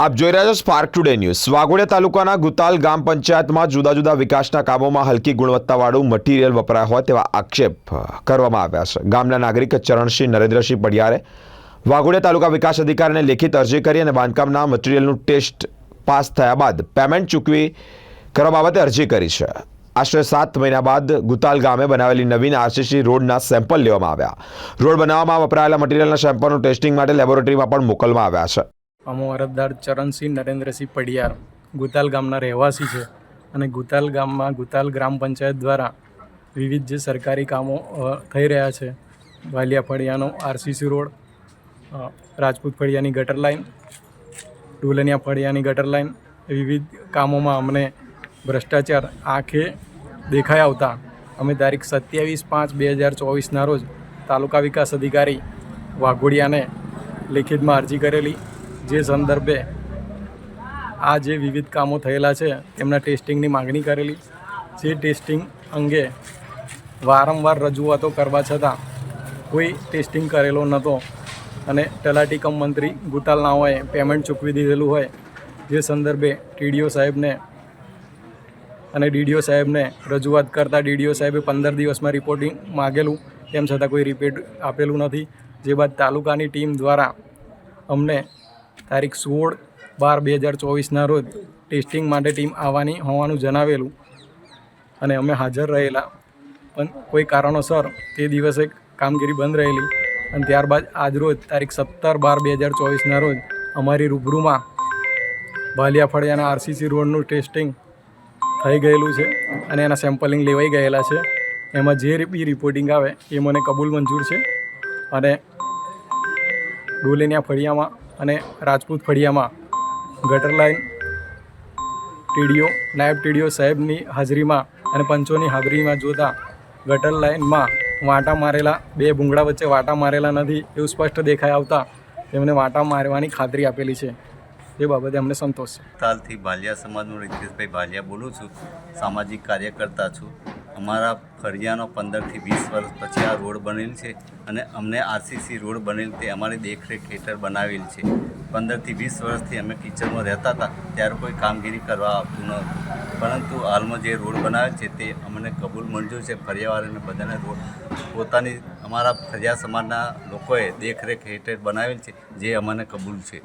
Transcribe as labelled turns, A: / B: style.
A: આપ જોઈ રહ્યા છો સ્પાર્ક ટુડે ન્યૂઝ વાઘોડિયા તાલુકાના ગુતાલ ગામ પંચાયતમાં જુદા જુદા વિકાસના કામોમાં હલકી ગુણવત્તાવાળું મટીરિયલ વપરાય હોય તેવા આક્ષેપ કરવામાં આવ્યા છે. ગામના નાગરિક ચરણસિંહ નરેન્દ્રસિંહ પડિયારે વાઘોડિયા તાલુકા વિકાસ અધિકારીને લેખિત અરજી કરી અને બાંધકામના મટીરિયલનું ટેસ્ટ પાસ થયા બાદ પેમેન્ટ ચૂકવી કરવા બાબતે અરજી કરી છે. આશરે સાત મહિના બાદ ગુતાલ ગામે બનાવેલી નવીન આરસીસી રોડના સેમ્પલ લેવામાં આવ્યા. રોડ બનાવવામાં વપરાયેલા મટીરિયલના સેમ્પલનું ટેસ્ટિંગ માટે લેબોરેટરીમાં પણ મોકલવામાં આવ્યા છે.
B: અમો અરજદાર ચરણસિંહ નરેન્દ્રસિંહ પડિયાર ગુતાલ ગામના રહેવાસી છે અને ગુતાલ ગામમાં ગુતાલ ગ્રામ પંચાયત દ્વારા વિવિધ જે સરકારી કામો થઈ રહ્યા છે. વાલિયા ફળિયાનો આરસીસી રોડ રાજપૂત ફળિયાની ગટર લાઇન ઢોલનિયા ફળિયાની ગટર લાઇન વિવિધ કામોમાં અમને ભ્રષ્ટાચાર આંખે દેખાઈ આવતા અમે તારીખ સત્યાવીસ પાંચ બે હજાર ચોવીસના રોજ તાલુકા વિકાસ અધિકારી વાઘોડિયાને લેખિતમાં અરજી કરેલી. જે સંદર્ભે આ જે વિવિધ કામો થયેલા છે, તેમના ટેસ્ટિંગની માગણી કરેલી. જે ટેસ્ટિંગ અંગે વારંવાર રજૂઆતો કરવા છતાં કોઈ ટેસ્ટિંગ કરેલો નહોતો અને તલાટી કમ મંત્રી ગુતાલ નાઓએ પેમેન્ટ ચૂકવી દીધેલું હોય, જે સંદર્ભે ટીડીઓ સાહેબને અને ડીડીઓ સાહેબને રજૂઆત કરતાં ડીડીઓ સાહેબે પંદર દિવસમાં રિપોર્ટિંગ માગેલું, તેમ છતાં કોઈ રિપોર્ટ આપેલું નથી. જે બાદ તાલુકાની ટીમ દ્વારા અમને તારીખ સોળ બાર બે હજાર ચોવીસના રોજ ટેસ્ટિંગ માટે ટીમ આવવાની હોવાનું જણાવેલું અને અમે હાજર રહેલા. પણ કોઈ કારણોસર તે દિવસે કામગીરી બંધ રહેલી અને ત્યારબાદ આજરોજ તારીખ સત્તર બાર બે હજાર ચોવીસના રોજ અમારી રૂબરૂમાં ભાલિયા ફળિયાના આરસીસી રોડનું ટેસ્ટિંગ થઈ ગયેલું છે અને એના સેમ્પલિંગ લેવાઈ ગયેલા છે. એમાં જે બી રિપોર્ટિંગ આવે એ મને કબૂલ મંજૂર છે. અને ડોલેનિયા ફળિયામાં અને રાજપૂત ફળિયામાં ગટર લાઇન ટીડીઓ, નાયબ ટીડીઓ સાહેબની હાજરીમાં અને પંચોની હાજરીમાં જોતા ગટર લાઇનમાં વાંટા મારેલા, બે ભૂંગળા વચ્ચે વાંટા મારેલા નથી એવું સ્પષ્ટ દેખાઈ આવતા તેમને વાંટા મારવાની ખાતરી આપેલી છે. એ બાબતે અમને સંતોષ છે.
C: તાલથી ભાલિયા સમાજનો રિતેશભાઈ ભાલિયા બોલું છું. સામાજિક કાર્યકર્તા છું. અમારા ફરિયાનો પંદરથી વીસ વર્ષ પછી આ રોડ બનેલ છે અને અમને આરસીસી રોડ બનેલ તે અમારી દેખરેખ હેઠળ બનાવેલ છે. પંદરથી વીસ વર્ષથી અમે કિચનમાં રહેતા હતા, ત્યારે કોઈ કામગીરી કરવા આવતું ન હતું. પરંતુ હાલમાં જે રોડ બનાવેલ છે તે અમને કબૂલ મંજૂર છે. ફરિયાવાળાને બધાને રોડ પોતાની અમારા ફરિયા સમાજના લોકોએ દેખરેખ હેઠળ બનાવેલ છે, જે અમને કબૂલ છે.